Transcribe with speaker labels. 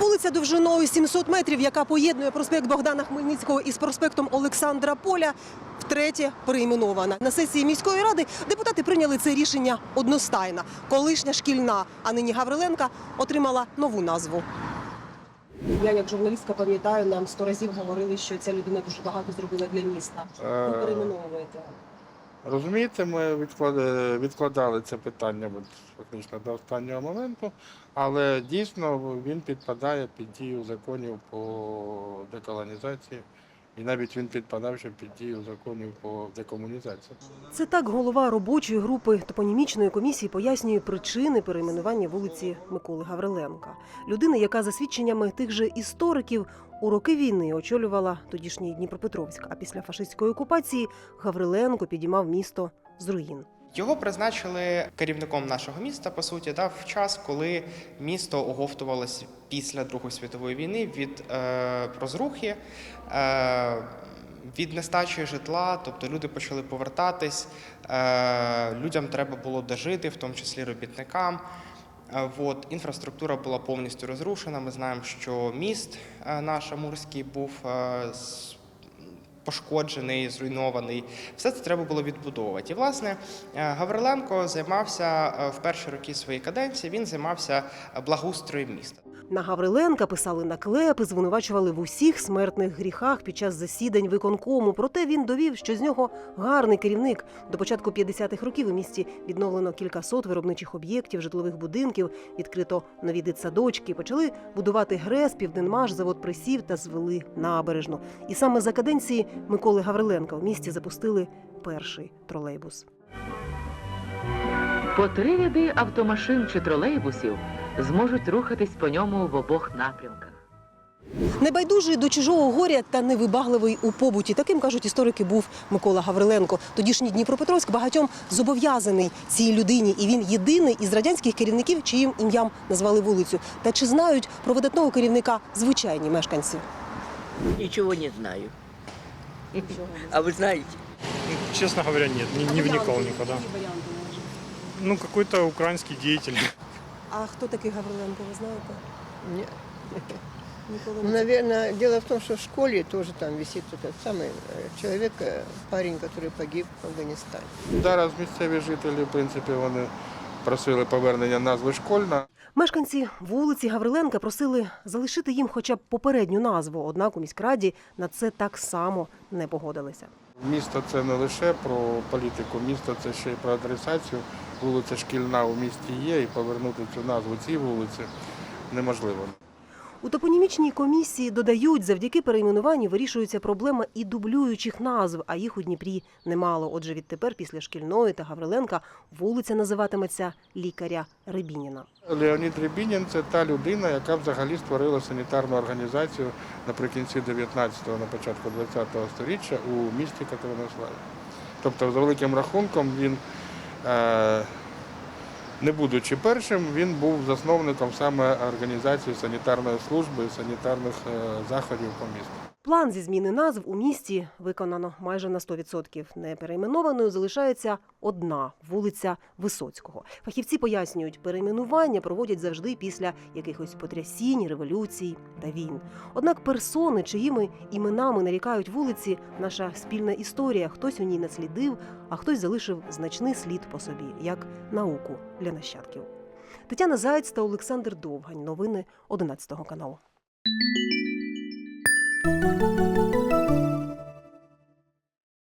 Speaker 1: Вулиця довжиною 700 метрів, яка поєднує проспект Богдана Хмельницького із проспектом Олександра Поля, втретє перейменована. На сесії міської ради депутати прийняли це рішення одностайно. Колишня шкільна, а нині Гавриленка, отримала нову назву. Я як журналістка пам'ятаю, нам сто разів говорили, що ця людина дуже багато зробила для міста.
Speaker 2: Е,
Speaker 1: Ви перейменовуєте.
Speaker 2: Розумієте, ми відкладали, відкладали це питання фактично до останнього моменту, але дійсно він підпадає під дію законів по деколонізації, і навіть він підпадав ще під дію законів по декомунізації.
Speaker 1: Це так голова робочої групи топонімічної комісії пояснює причини перейменування вулиці Миколи Гавриленка. Людина, яка за свідченнями тих же істориків у роки війни очолювала тодішній Дніпропетровськ. А після фашистської окупації Гавриленко підіймав місто з руїн.
Speaker 3: Його призначили керівником нашого міста, по суті, да, в час, коли місто оговтувалося після Другої світової війни від е, розрухи, е, від нестачі житла, тобто люди почали повертатись, е, людям треба було дожити, в тому числі робітникам. Е, От, інфраструктура була повністю розрушена. Ми знаємо, що міст е, наш Амурський був е, пошкоджений, зруйнований. Все це треба було відбудовувати. І, власне, е, Гавриленко займався е, в перші роки своєї каденції, він займався е, благоустроєм міста.
Speaker 1: На Гавриленка писали наклепи, звинувачували в усіх смертних гріхах під час засідань виконкому. Проте він довів, що з нього гарний керівник. До початку 50-х років у місті відновлено кількасот виробничих об'єктів, житлових будинків, відкрито нові дитсадочки, почали будувати ГРЕС, Південмаш, завод присів та звели набережну. І саме за каденції Миколи Гавриленка в місті запустили перший тролейбус.
Speaker 4: По три ряди автомашин чи тролейбусів зможуть рухатись по ньому в обох напрямках.
Speaker 1: Небайдужий до чужого горя та невибагливий у побуті. Таким кажуть історики. Був Микола Гавриленко. Тодішній Дніпропетровськ багатьом зобов'язаний цій людині, і він єдиний із радянських керівників, чиїм ім'ям назвали вулицю. Та чи знають про видатного керівника звичайні мешканці?
Speaker 5: Ничего не знаю. А вы знаете?
Speaker 6: Честно говоря, нет, не, не вникал никогда. Ну, какой-то украинский деятель.
Speaker 1: А хто такий Гавриленко? Ви знаєте?
Speaker 7: Нет.
Speaker 1: Ніколи
Speaker 7: Ну, наверное, дело в том, что в школе тоже там висит этот самый э, человек, э, парень, который погиб в Афганистане.
Speaker 2: Зараз місцеві жителі, в принципі, вони просили повернення назви школьна.
Speaker 1: Мешканці вулиці Гавриленка просили залишити їм хоча б попередню назву. Однак у міськраді на це так само не погодилися.
Speaker 2: Місто це не лише про політику, місто це ще й про адресацію. Вулиця шкільна у місті є, і повернути цю назву цій вулиці неможливо.
Speaker 1: У топонімічній комісії додають, завдяки перейменуванню вирішується проблема і дублюючих назв, а їх у Дніпрі немало. Отже, відтепер після шкільної та Гавриленка вулиця називатиметься лікаря Рибініна.
Speaker 2: Леонід Рябінін – це та людина, яка взагалі створила санітарну організацію наприкінці 19-го, на початку 20-го століття у місті Катеринославі. Тобто, за великим рахунком, він, е, не будучи першим, він був засновником саме організації санітарної служби санітарних е, заходів по місту.
Speaker 1: План зі зміни назв у місті виконано майже на 100%. Неперейменованою залишається одна вулиця Висоцького. Фахівці пояснюють, перейменування проводять завжди після якихось потрясінь, революцій та війн. Однак персони, чиїми іменами нарікають вулиці, наша спільна історія. Хтось у ній наслідив, а хтось залишив значний слід по собі, як науку для нащадків. Тетяна Заєць та Олександр Довгань. Новини 11 каналу. Thank you.